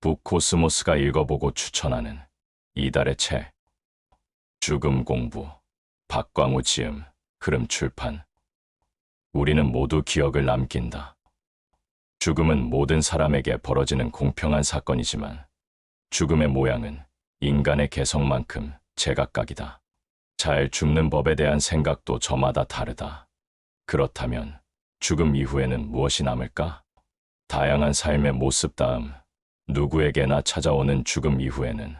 북코스모스가 읽어보고 추천하는 이달의 책. 죽음 공부. 박광우 지음. 흐름 출판. 우리는 모두 기억을 남긴다. 죽음은 모든 사람에게 벌어지는 공평한 사건이지만 죽음의 모양은 인간의 개성만큼 제각각이다. 잘 죽는 법에 대한 생각도 저마다 다르다. 그렇다면 죽음 이후에는 무엇이 남을까? 다양한 삶의 모습 다음 누구에게나 찾아오는 죽음 이후에는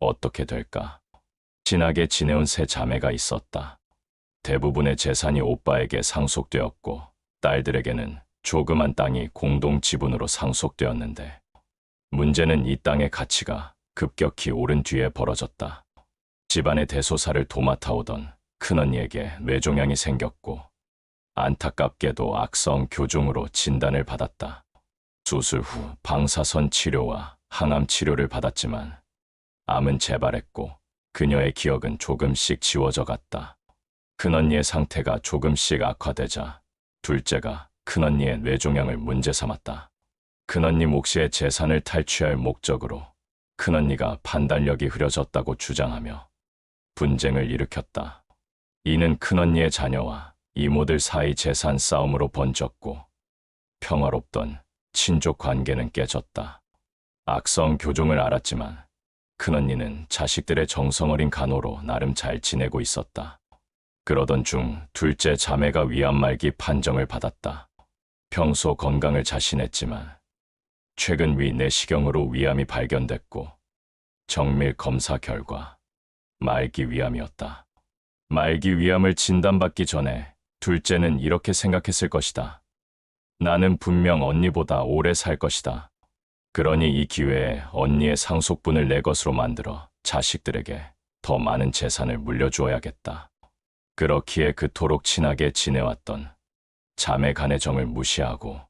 어떻게 될까? 친하게 지내온 세 자매가 있었다. 대부분의 재산이 오빠에게 상속되었고 딸들에게는 조그만 땅이 공동 지분으로 상속되었는데 문제는 이 땅의 가치가 급격히 오른 뒤에 벌어졌다. 집안의 대소사를 도맡아 오던 큰언니에게 뇌종양이 생겼고 안타깝게도 악성 교종으로 진단을 받았다. 수술 후 방사선 치료와 항암 치료를 받았지만 암은 재발했고 그녀의 기억은 조금씩 지워져 갔다. 큰언니의 상태가 조금씩 악화되자 둘째가 큰언니의 뇌종양을 문제 삼았다. 큰언니 몫의 재산을 탈취할 목적으로 큰언니가 판단력이 흐려졌다고 주장하며 분쟁을 일으켰다. 이는 큰언니의 자녀와 이모들 사이 재산 싸움으로 번졌고 평화롭던 친족 관계는 깨졌다. 악성 교종을 알았지만 큰언니는 자식들의 정성어린 간호로 나름 잘 지내고 있었다. 그러던 중 둘째 자매가 위암 말기 판정을 받았다. 평소 건강을 자신했지만 최근 위 내시경으로 위암이 발견됐고 정밀 검사 결과 말기 위암이었다. 말기 위암을 진단받기 전에 둘째는 이렇게 생각했을 것이다. 나는 분명 언니보다 오래 살 것이다. 그러니 이 기회에 언니의 상속분을 내 것으로 만들어 자식들에게 더 많은 재산을 물려주어야겠다. 그렇기에 그토록 친하게 지내왔던 자매 간의 정을 무시하고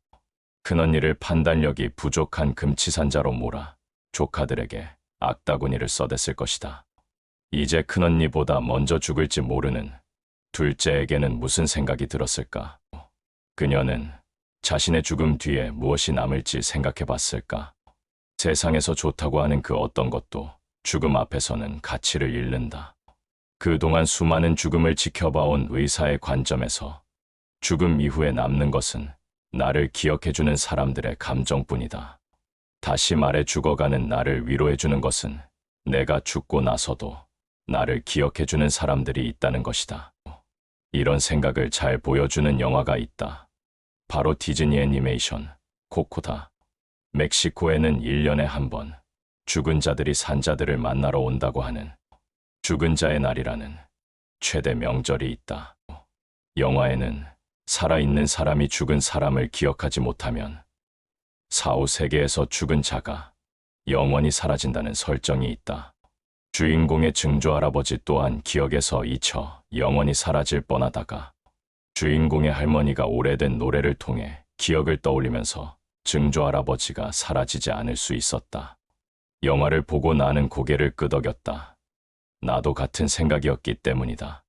큰언니를 판단력이 부족한 금치산자로 몰아 조카들에게 악다구니를 써댔을 것이다. 이제 큰언니보다 먼저 죽을지 모르는 둘째에게는 무슨 생각이 들었을까? 그녀는 자신의 죽음 뒤에 무엇이 남을지 생각해 봤을까? 세상에서 좋다고 하는 그 어떤 것도 죽음 앞에서는 가치를 잃는다. 그동안 수많은 죽음을 지켜봐온 의사의 관점에서 죽음 이후에 남는 것은 나를 기억해주는 사람들의 감정뿐이다. 다시 말해 죽어가는 나를 위로해주는 것은 내가 죽고 나서도 나를 기억해주는 사람들이 있다는 것이다. 이런 생각을 잘 보여주는 영화가 있다. 바로 디즈니 애니메이션 코코다. 멕시코에는 1년에 한 번 죽은 자들이 산 자들을 만나러 온다고 하는 죽은 자의 날이라는 최대 명절이 있다. 영화에는 살아있는 사람이 죽은 사람을 기억하지 못하면 사후 세계에서 죽은 자가 영원히 사라진다는 설정이 있다. 주인공의 증조 할아버지 또한 기억에서 잊혀 영원히 사라질 뻔하다가 주인공의 할머니가 오래된 노래를 통해 기억을 떠올리면서 증조 할아버지가 사라지지 않을 수 있었다. 영화를 보고 나는 고개를 끄덕였다. 나도 같은 생각이었기 때문이다.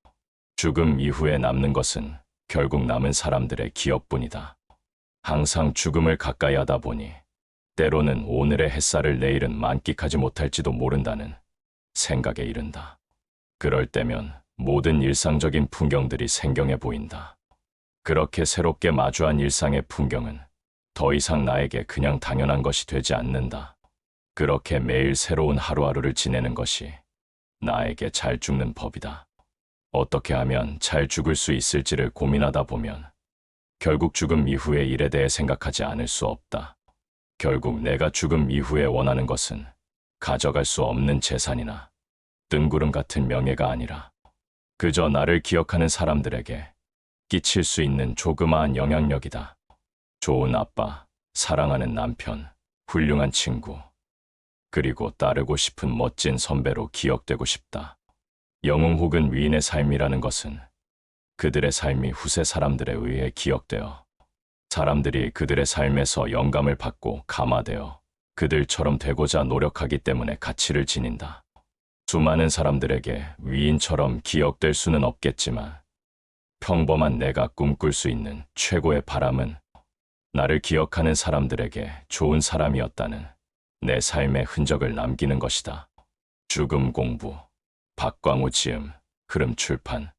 죽음 이후에 남는 것은 결국 남은 사람들의 기억뿐이다. 항상 죽음을 가까이 하다 보니 때로는 오늘의 햇살을 내일은 만끽하지 못할지도 모른다는 생각에 이른다. 그럴 때면 모든 일상적인 풍경들이 생경해 보인다. 그렇게 새롭게 마주한 일상의 풍경은 더 이상 나에게 그냥 당연한 것이 되지 않는다. 그렇게 매일 새로운 하루하루를 지내는 것이 나에게 잘 죽는 법이다. 어떻게 하면 잘 죽을 수 있을지를 고민하다 보면 결국 죽음 이후의 일에 대해 생각하지 않을 수 없다. 결국 내가 죽음 이후에 원하는 것은 가져갈 수 없는 재산이나 뜬구름 같은 명예가 아니라 그저 나를 기억하는 사람들에게 끼칠 수 있는 조그마한 영향력이다. 좋은 아빠, 사랑하는 남편, 훌륭한 친구, 그리고 따르고 싶은 멋진 선배로 기억되고 싶다. 영웅 혹은 위인의 삶이라는 것은 그들의 삶이 후세 사람들에 의해 기억되어 사람들이 그들의 삶에서 영감을 받고 감화되어 그들처럼 되고자 노력하기 때문에 가치를 지닌다. 수많은 사람들에게 위인처럼 기억될 수는 없겠지만 평범한 내가 꿈꿀 수 있는 최고의 바람은 나를 기억하는 사람들에게 좋은 사람이었다는 내 삶의 흔적을 남기는 것이다. 죽음 공부, 박광우 지음, 흐름 출판.